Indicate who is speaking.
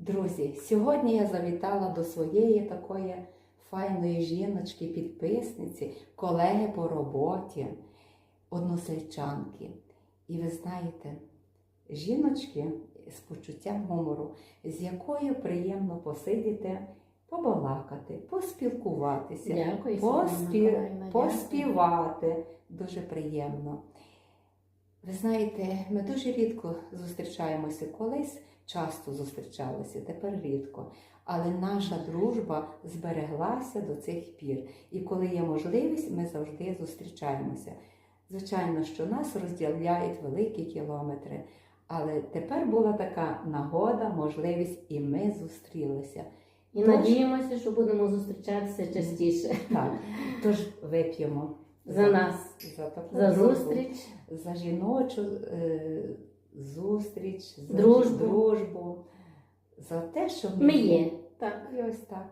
Speaker 1: Друзі, сьогодні я завітала до своєї такої файної жіночки, підписниці, колеги по роботі, односельчанки. І ви знаєте, жіночки з почуттям гумору, з якою приємно посидіти, побалакати, поспілкуватися,
Speaker 2: Дякую,
Speaker 1: поспі... Поспівати. Дуже приємно. Ви знаєте, ми дуже рідко зустрічаємося колись, часто зустрічалися, тепер рідко. Але наша дружба збереглася до цих пір. І коли є можливість, ми завжди зустрічаємося. Звичайно, що нас розділяють великі кілометри. Але тепер була така нагода, можливість, і ми зустрілися.
Speaker 2: І
Speaker 1: Тож-
Speaker 2: надіємося, що будемо зустрічатися частіше.
Speaker 1: Так, тож вип'ємо
Speaker 2: За нас,
Speaker 1: за таку
Speaker 2: за
Speaker 1: дружбу.
Speaker 2: зустріч.
Speaker 1: за жіночу е, зустріч, за
Speaker 2: Дружбу.
Speaker 1: дружбу, за те, що
Speaker 2: Ми є. Так.
Speaker 1: І ось так.